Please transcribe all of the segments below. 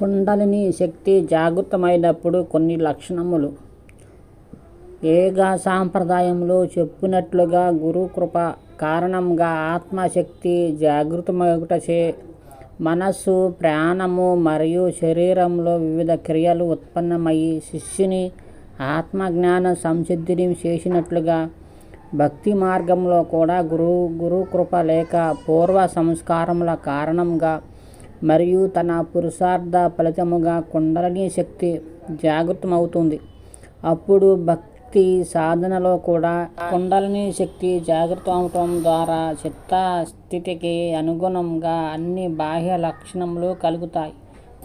కుండలిని శక్తి జాగృతమైనప్పుడు కొన్ని లక్షణములు. యోగ సాంప్రదాయంలో చెప్పినట్లుగా గురుకృప కారణంగా ఆత్మశక్తి జాగృతమగుటచే మనస్సు ప్రాణము మరియు శరీరంలో వివిధ క్రియలు ఉత్పన్నమయ్యి శిష్యుని ఆత్మజ్ఞాన సంసిద్ధిని చేసినట్లుగా భక్తి మార్గంలో కూడా గురు గురుకృప లేక పూర్వ సంస్కారముల కారణంగా మరియు తన పురుషార్థ ఫలితముగా కుండలిని శక్తి జాగృతమవుతుంది. అప్పుడు భక్తి సాధనలో కూడా కుండలిని శక్తి జాగృతమవటం ద్వారా చిత్తస్థితికి అనుగుణంగా అన్ని బాహ్య లక్షణములు కలుగుతాయి.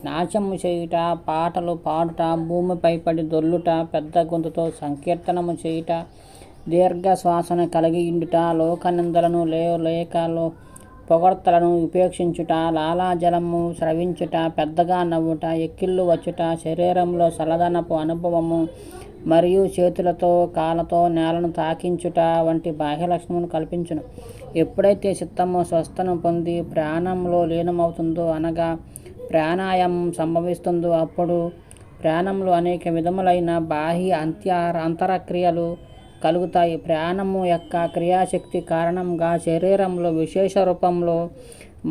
నాశము చేయుట పాటలు పాడుట భూమిపై పడి దొల్లుట పెద్ద గొంతుతో సంకీర్తనము చేయుట దీర్ఘ శ్వాసన కలిగి ఉండుట లోకనిందలను లేకలో పొగడ్తలను ఉపేక్షించుట లాలాజలము స్రవించుట పెద్దగా నవ్వుట ఎక్కిళ్ళు వచ్చుట శరీరంలో చల్లదనపు అనుభవము మరియు చేతులతో కాళ్ళతో నేలను తాకించుట వంటి బాహ్య లక్షణములు కల్పించును. ఎప్పుడైతే చిత్తము స్వస్థను పొంది ప్రాణంలో లీనమవుతుందో అనగా ప్రాణాయామం సంభవిస్తుందో అప్పుడు ప్రాణంలో అనేక విధములైన బాహ్య అంత్య అంతరక్రియలు కలుగుతాయి. ప్రాణము యొక్క క్రియాశక్తి కారణంగా శరీరంలో విశేష రూపంలో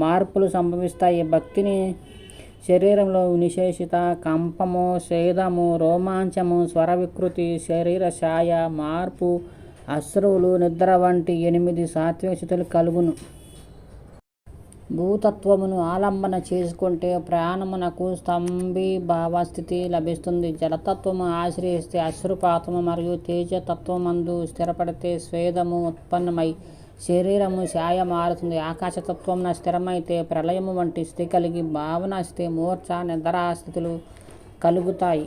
మార్పులు సంభవిస్తాయి. భక్తిని శరీరంలో నిశేషిత కంపము సేదము రోమాంచము స్వర వికృతి శరీర ఛాయ మార్పు అశ్రువులు నిద్ర వంటి ఎనిమిది సాత్విక స్థితులు కలుగును. భూతత్వమును ఆలంబన చేసుకుంటే ప్రాణమునకు స్తంభీభావ స్థితి లభిస్తుంది. జలతత్వము ఆశ్రయిస్తే అశ్రుపాతము మరియు తేజతత్వమందు స్థిరపడితే స్వేదము ఉత్పన్నమై శరీరము ఛాయ మారుతుంది ఆకాశతత్వమున స్థిరమైతే ప్రళయము వంటి స్థితి కలిగి భావన స్థితి మూర్ఛ నిద్రా స్థితులు కలుగుతాయి.